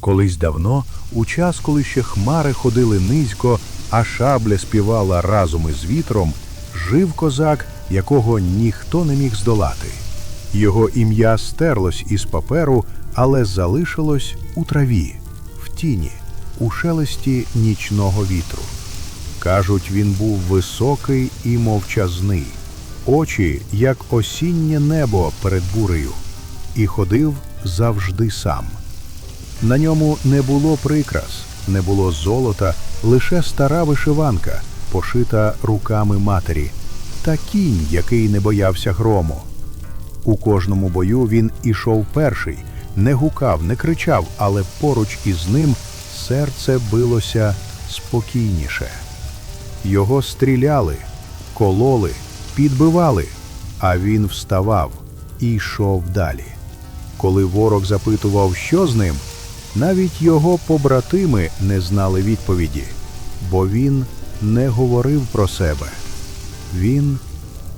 Колись давно, у час, коли ще хмари ходили низько, а шабля співала разом із вітром, жив козак, якого ніхто не міг здолати. Його ім'я стерлось із паперу, але залишилось у траві, в тіні, у шелесті нічного вітру. Кажуть, він був високий і мовчазний, очі, як осіннє небо перед бурею, і ходив завжди сам. На ньому не було прикрас, не було золота, лише стара вишиванка, пошита руками матері, та кінь, який не боявся грому. У кожному бою він ішов перший, не гукав, не кричав, але поруч із ним серце билося спокійніше. Його стріляли, кололи, підбивали, а він вставав і йшов далі. Коли ворог запитував, що з ним, навіть його побратими не знали відповіді, бо він не говорив про себе. Він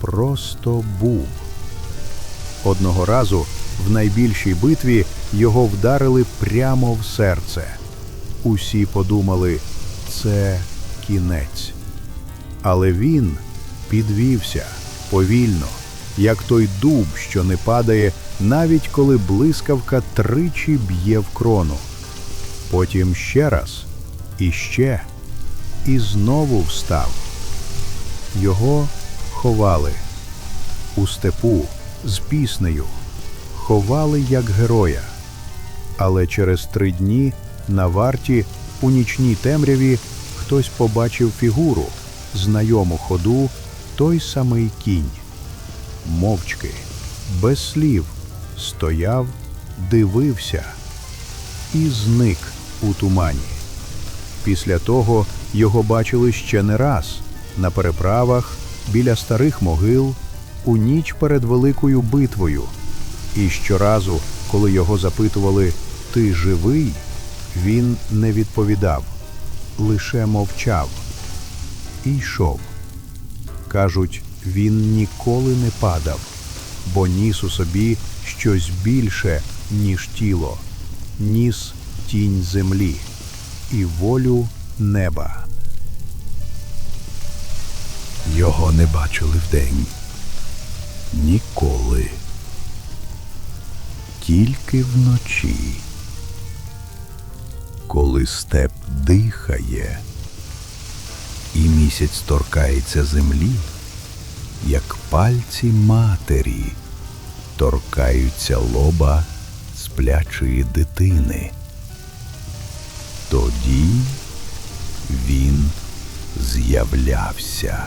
просто був. Одного разу в найбільшій битві його вдарили прямо в серце. Усі подумали, це кінець. Але він підвівся повільно, як той дуб, що не падає, навіть коли блискавка тричі б'є в крону. Потім ще раз, і ще, і знову встав. Його ховали у степу з піснею, ховали як героя. Але через три дні на варті у нічній темряві хтось побачив фігуру, знайому ходу, той самий кінь. Мовчки, без слів, стояв, дивився і зник у тумані. Після того його бачили ще не раз на переправах, біля старих могил, у ніч перед великою битвою. І щоразу, коли його запитували Ти живий, він не відповідав, лише мовчав і йшов. Кажуть, він ніколи не падав, бо ніс у собі щось більше, ніж тіло, ніс тінь землі і волю неба. Його не бачили вдень. Ніколи. Тільки вночі. Коли степ дихає, і місяць торкається землі, як пальці матері торкаються лоба сплячої дитини. Тоді він з'являвся.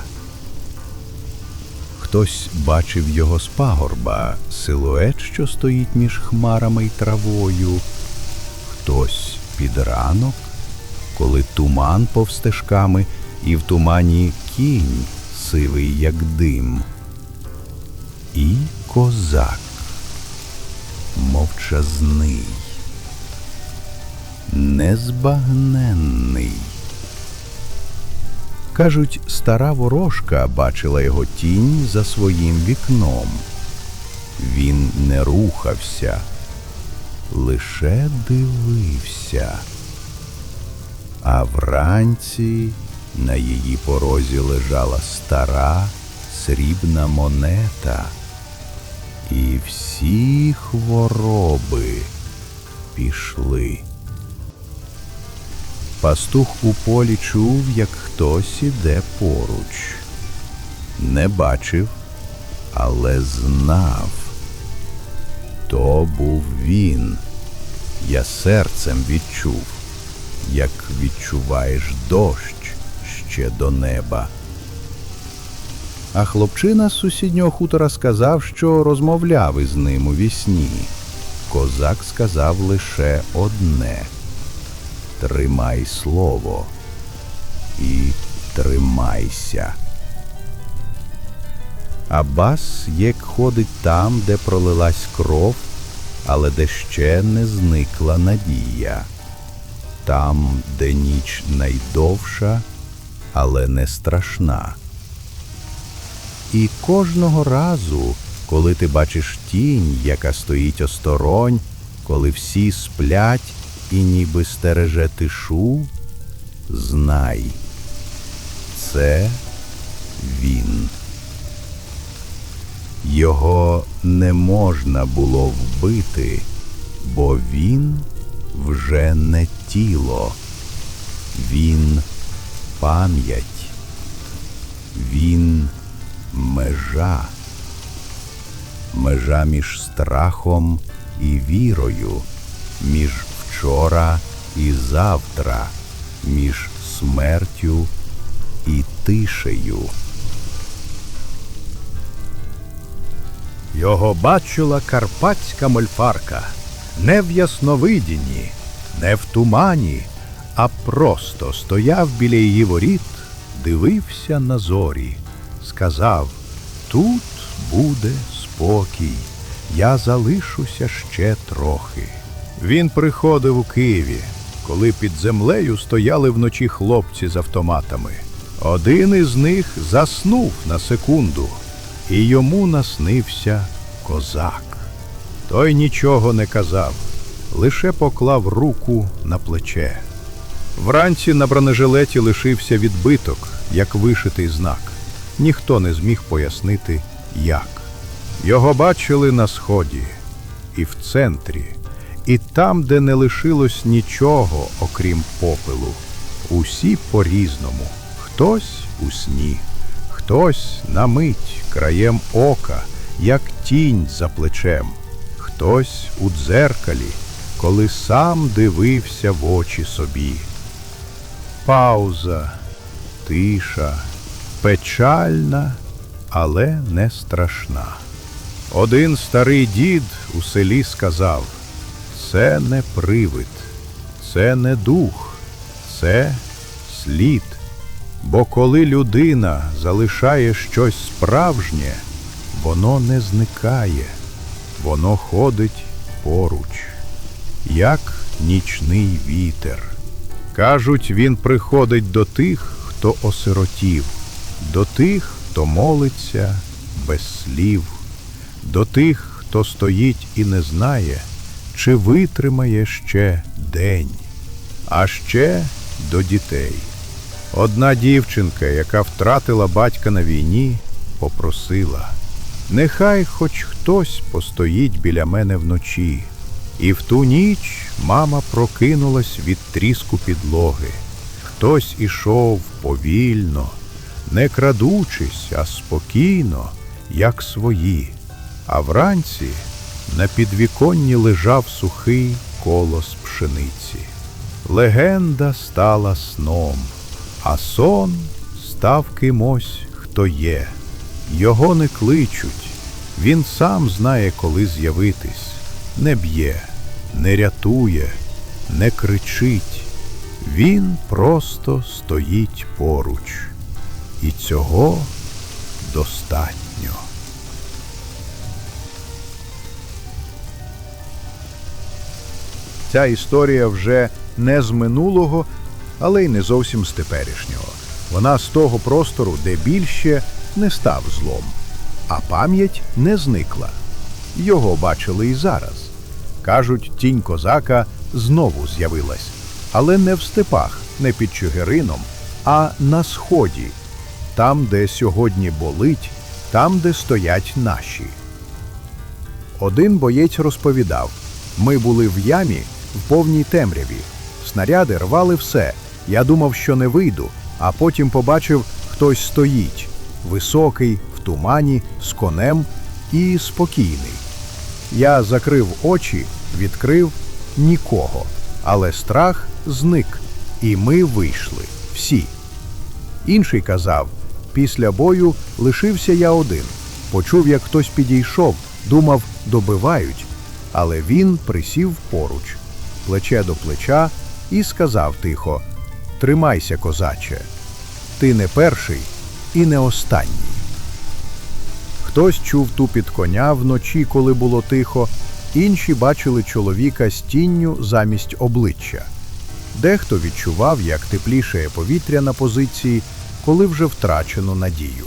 Хтось бачив його з пагорба, силует, що стоїть між хмарами й травою, хтось під ранок, коли туман повстежками, і в тумані кінь сивий, як дим. І козак мовчазний, незбагненний. Кажуть, стара ворожка бачила його тінь за своїм вікном. Він не рухався, лише дивився. А вранці на її порозі лежала стара срібна монета, і всі хвороби пішли. Пастух у полі чув, як хтось іде поруч. Не бачив, але знав. То був він. Я серцем відчув, як відчуваєш дощ ще до неба. А хлопчина з сусіднього хутора сказав, що розмовляв із ним у вісні. Козак сказав лише одне тримай слово і тримайся. Абас як ходить там, де пролилась кров, але де ще не зникла надія, там, де ніч найдовша, але не страшна. І кожного разу, коли ти бачиш тінь, яка стоїть осторонь, коли всі сплять, і ніби стереже тишу, знай, це він. Його не можна було вбити, бо він вже не тіло, він пам'ять, він межа, межа між страхом і вірою, між вчора і завтра, між смертю і тишею. Його бачила карпатська мольфарка, не в ясновидінні, не в тумані, а просто стояв біля її воріт, дивився на зорі, сказав: Тут буде спокій, я залишуся ще трохи. Він приходив у Києві, коли під землею стояли вночі хлопці з автоматами. Один із них заснув на секунду, і йому наснився козак. Той нічого не казав, лише поклав руку на плече. Вранці на бронежилеті лишився відбиток, як вишитий знак. Ніхто не зміг пояснити, як. Його бачили на сході, і в центрі, і там, де не лишилось нічого, окрім попелу. Усі по-різному. Хтось у сні, хтось на мить краєм ока, як тінь за плечем, хтось у дзеркалі, коли сам дивився в очі собі. Пауза, тиша, печальна, але не страшна. Один старий дід у селі сказав: це не привид, це не дух, це слід. Бо коли людина залишає щось справжнє, воно не зникає, воно ходить поруч, як нічний вітер. Кажуть, він приходить до тих, хто осиротів, до тих, хто молиться без слів, до тих, хто стоїть і не знає, чи витримає ще день, а ще до дітей. Одна дівчинка, яка втратила батька на війні, попросила: Нехай хоч хтось постоїть біля мене вночі. І в ту ніч мама прокинулась від тріску підлоги. Хтось ішов повільно, не крадучись, а спокійно, як свої. А вранці на підвіконні лежав сухий колос пшениці. Легенда стала сном, а сон став кимось, хто є. Його не кличуть, він сам знає, коли з'явитись, не б'є, не рятує, не кричить. Він просто стоїть поруч. І цього достатньо. Ця історія вже не з минулого, але й не зовсім з теперішнього. Вона з того простору, де більше не став злом, а пам'ять не зникла. Його бачили і зараз. Кажуть, тінь козака знову з'явилась, але не в степах, не під Чигирином, а на сході, там, де сьогодні болить, там, де стоять наші. Один боєць розповідав: ми були в ямі в повній темряві. Снаряди рвали все. Я думав, що не вийду, а потім побачив, хтось стоїть високий, в тумані, з конем і спокійний. Я закрив очі, відкрив нікого, але страх зник, і ми вийшли всі. Інший казав: після бою лишився я один. Почув, як хтось підійшов, думав, добивають, але він присів поруч, плече до плеча, і сказав тихо: Тримайся, козаче, ти не перший і не останній. Хтось чув тупіт коня вночі, коли було тихо, інші бачили чоловіка з тінню замість обличчя. Дехто відчував, як теплішає повітря на позиції, коли вже втрачено надію.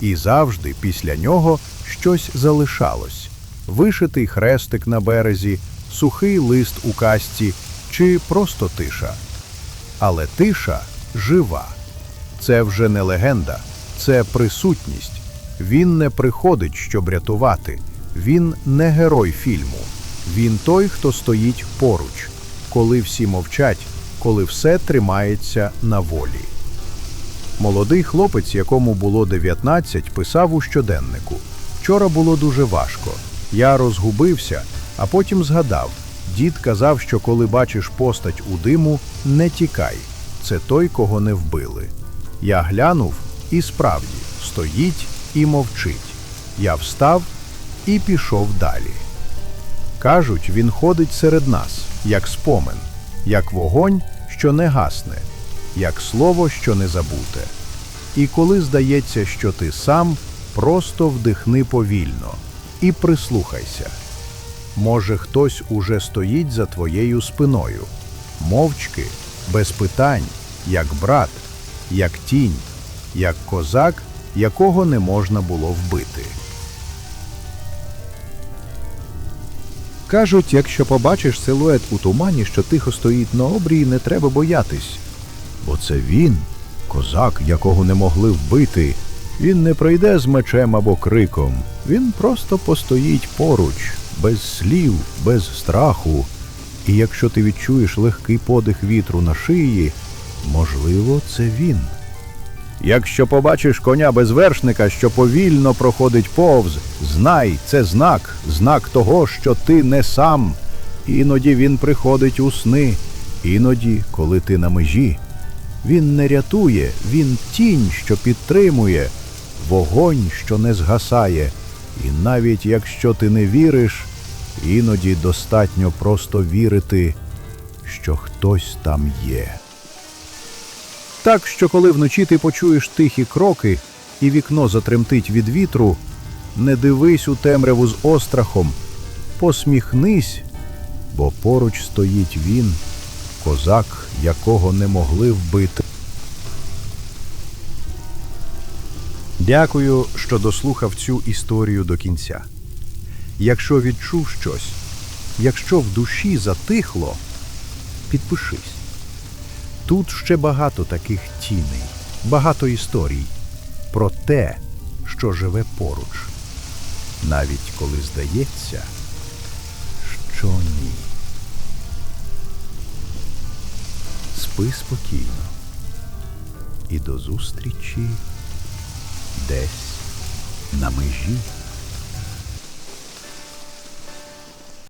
І завжди після нього щось залишалось: вишитий хрестик на березі, сухий лист у касті чи просто тиша. Але тиша жива. Це вже не легенда, це присутність. Він не приходить, щоб рятувати. Він не герой фільму. Він той, хто стоїть поруч, коли всі мовчать, коли все тримається на волі. Молодий хлопець, якому було 19, писав у щоденнику. Вчора було дуже важко. Я розгубився, а потім згадав. Дід казав, що коли бачиш постать у диму, не тікай. Це той, кого не вбили. Я глянув і справді стоїть і мовчить. Я встав і пішов далі. Кажуть, він ходить серед нас, як спомин, як вогонь, що не гасне, як слово, що не забуте. І коли здається, що ти сам, просто вдихни повільно і прислухайся. Може, хтось уже стоїть за твоєю спиною, мовчки, без питань, як брат, як тінь, як козак, якого не можна було вбити. Кажуть, якщо побачиш силует у тумані, що тихо стоїть на обрії, не треба боятись. Бо це він, козак, якого не могли вбити. Він не прийде з мечем або криком. Він просто постоїть поруч, без слів, без страху. І якщо ти відчуєш легкий подих вітру на шиї, можливо, це він. Якщо побачиш коня без вершника, що повільно проходить повз, знай, це знак, знак того, що ти не сам. Іноді він приходить у сни, іноді, коли ти на межі. Він не рятує, він тінь, що підтримує, вогонь, що не згасає. І навіть якщо ти не віриш, іноді достатньо просто вірити, що хтось там є. Так що, коли вночі ти почуєш тихі кроки і вікно затремтить від вітру, не дивись у темряву з острахом, посміхнись, бо поруч стоїть він, козак, якого не могли вбити. Дякую, що дослухав цю історію до кінця. Якщо відчув щось, якщо в душі затихло, підпишись. Тут ще багато таких тіней, багато історій про те, що живе поруч, навіть коли здається, що ні. Спи спокійно і до зустрічі десь на межі.